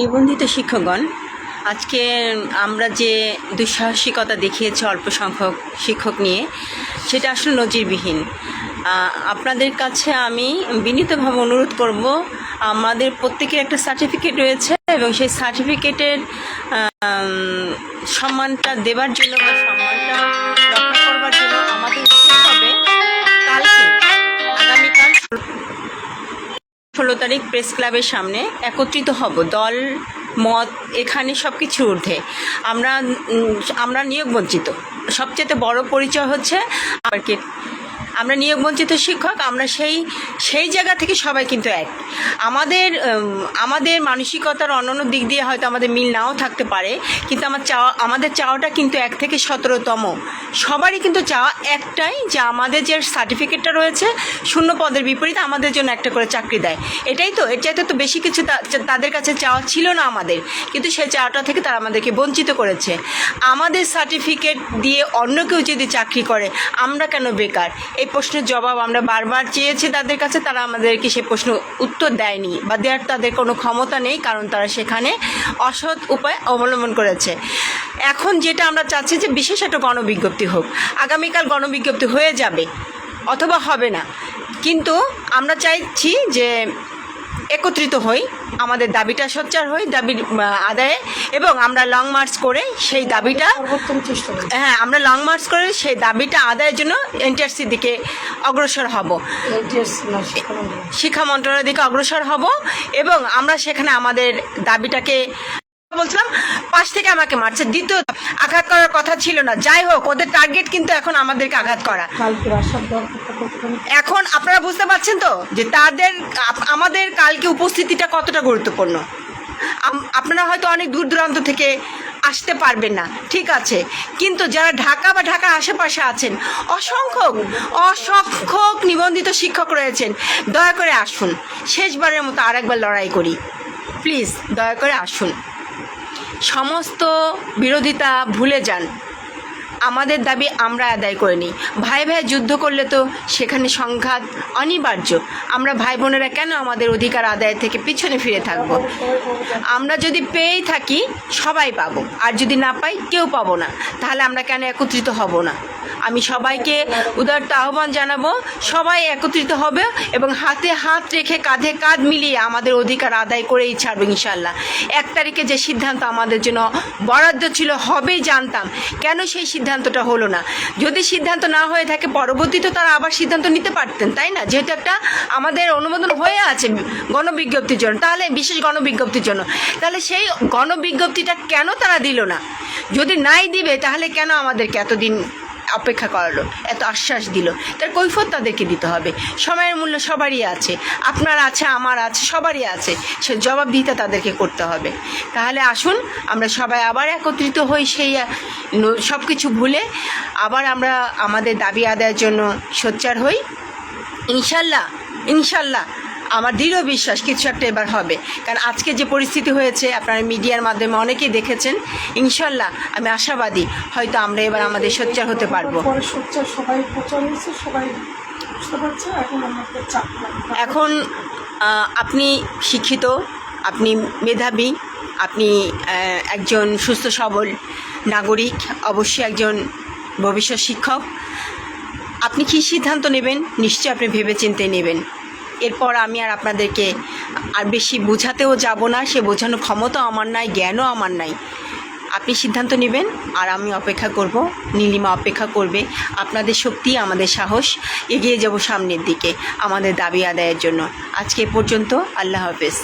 নিবন্ধিত শিক্ষকগণ, আজকে আমরা যে দুঃসাহসিকতা দেখিয়েছি অল্প সংখ্যক শিক্ষক নিয়ে, সেটা আসলে নজিরবিহীন। আপনাদের কাছে আমি বিনীতভাবে অনুরোধ করব, আমাদের প্রত্যেকের একটা সার্টিফিকেট রয়েছে এবং সেই সার্টিফিকেটের সম্মানটা দেবার জন্য বা সম্মানটা ষোলো তারিখ প্রেস ক্লাবের সামনে একত্রিত হব। দল, মত, এখানে সব কিছু ঊর্ধ্বে। আমরা আমরা নিয়োগ বঞ্চিত সবচেয়ে বড় পরিচয় হচ্ছে মার্কেট আমরা নিয়োগ বঞ্চিত শিক্ষক, আমরা সেই সেই জায়গা থেকে সবাই কিন্তু এক। আমাদের আমাদের মানসিকতার অন্যান্য দিক দিয়ে হয়তো আমাদের মিল নাও থাকতে পারে, কিন্তু আমার চাওয়া, আমাদের চাওয়াটা কিন্তু এক থেকে সতেরোতম। সবারই কিন্তু চাওয়া একটাই যে আমাদের যে সার্টিফিকেটটা রয়েছে, শূন্য পদের বিপরীতে আমাদের জন্য একটা করে চাকরি দেয়। এটাই তো, এর চাইতে তো বেশি কিছু তাদের কাছে চাওয়া ছিল না আমাদের, কিন্তু সেই চাওয়াটা থেকে তারা আমাদেরকে বঞ্চিত করেছে। আমাদের সার্টিফিকেট দিয়ে অন্য কেউ যদি চাকরি করে, আমরা কেন বেকার? এই প্রশ্নের জবাব আমরা বারবার চেয়েছি তাদের কাছে, তারা আমাদেরকে সে প্রশ্ন উত্তর দেয়নি বা দেওয়ার তাদের কোনো ক্ষমতা নেই, কারণ তারা সেখানে অসৎ উপায় অবলম্বন করেছে। এখন যেটা আমরা চাচ্ছি যে বিশেষ একটা গণবিজ্ঞপ্তি হোক, আগামীকাল গণবিজ্ঞপ্তি হয়ে যাবে অথবা হবে না। কিন্তু আমরা চাইছি যে একত্রিত হই আমাদের দাবিটা সোচ্চার হই দাবির আদায়ে এবং আমরা লং মার্চ করে সেই দাবিটা হ্যাঁ আমরা লং মার্চ করে সেই দাবিটা আদায়ের জন্য এনটিআরসির দিকে অগ্রসর হব। শিক্ষা মন্ত্রণালয়ের দিকে অগ্রসর হব এবং আমরা সেখানে আমাদের দাবিটাকে বলছিলাম পাশ থেকে আমাকে মারছে। দ্বিতীয় আঘাত করার কথা ছিল না। যাই হোক ওদের টার্গেট কিন্তু এখন আমাদেরকে আঘাত করা। এখন আপনারা বুঝতে পারছেন তো যে তাদের আমাদের কালকে উপস্থিতিটা কতটা গুরুত্বপূর্ণ? আপনারা হয়তো অনেক দূর দূরান্ত থেকে আসতে পারবেন না। ঠিক আছে। কিন্তু যারা ঢাকা বা ঢাকার আশেপাশে আছেন অসংখ্য অসংখ্য নিবন্ধিত শিক্ষক রয়েছেন দয়া করে আসুন। শেষবারের মতো আরেকবার লড়াই করি। প্লিজ দয়া করে আসুন। সমস্ত বিরোধিতা ভুলে যান। আমাদের দাবি আমরা আদায় করে নিই ভাই ভাই যুদ্ধ করলে তো সেখানে সংঘাত অনিবার্য। আমরা ভাই বোনেরা কেন আমাদের অধিকার আদায় থেকে পিছনে ফিরে থাকব? আমরা যদি পেয়েই থাকি, সবাই পাবো। আর যদি না পাই, কেউ পাবো না। তাহলে আমরা কেন একত্রিত হব না? আমি সবাইকে উদারত আহ্বান জানাব। সবাই একত্রিত হবে এবং হাতে হাত রেখে কাঁধে কাঁধ মিলিয়ে আমাদের অধিকার আদায় করেই ছাড়বে ইনশাল্লাহ এক তারিখে যে সিদ্ধান্ত আমাদের জন্য বরাদ্দ ছিল হবেই জানতাম। কেন সেই সিদ্ধান্তটা হলো না? যদি সিদ্ধান্ত না হয়ে থাকে, পরবর্তীতে তারা আবার সিদ্ধান্ত নিতে পারতেন, তাই না? যেহেতু একটা আমাদের অনুমোদন হয়ে আছে গণবিজ্ঞপ্তির জন্য, তাহলে বিশেষ গণবিজ্ঞপ্তির জন্য। তাহলে সেই গণবিজ্ঞপ্তিটা কেন তারা দিল না? যদি নাই দিবে, তাহলে কেন আমাদেরকে এতদিন অপেক্ষা করালো, এত আশ্বাস দিল। তার কৈফত তাদেরকে দিতে হবে। সময়ের মূল্য সবারই আছে, আপনার আছে, আমার আছে, সবারই আছে। সে জবাবদিহিতা তাদেরকে করতে হবে। তাহলে আসুন, আমরা সবাই আবার একত্রিত হই সেই সব কিছু ভুলে আবার আমরা আমাদের দাবি আদায়ের জন্য সোচ্চার হই। ইনশাল্লাহ ইনশাল্লাহ। আমার দৃঢ় বিশ্বাস কিছু একটা এবার হবে। কারণ আজকে যে পরিস্থিতি হয়েছে আপনারা মিডিয়ার মাধ্যমে অনেকেই দেখেছেন ইনশাল্লাহ আমি আশাবাদী হয়তো আমরা এবার আমাদের সোচ্চার হতে পারব। সোচ্চার সবাই প্রচার হয়েছে সবাই এখন আপনি শিক্ষিত আপনি মেধাবী আপনি একজন সুস্থ সবল নাগরিক অবশ্যই একজন ভবিষ্যৎ শিক্ষক। আপনি কী সিদ্ধান্ত নেবেন? নিশ্চয়ই আপনি ভেবে ভেবেচিন্তে নেবেন। এরপর আমি আর আপনাদেরকে আর বেশি বোঝাতেও যাব না, সে বোঝানোর ক্ষমতাও আমার নাই, জ্ঞানও আমার নাই। আপনি সিদ্ধান্ত নেবেন আর আমি অপেক্ষা করব, নীলিমা অপেক্ষা করবে। আপনাদের শক্তি, আমাদের সাহস, এগিয়ে যাব সামনের দিকে, আমাদের দাবি আদায়ের জন্য। আজকে পর্যন্ত, আল্লাহ হাফেজ।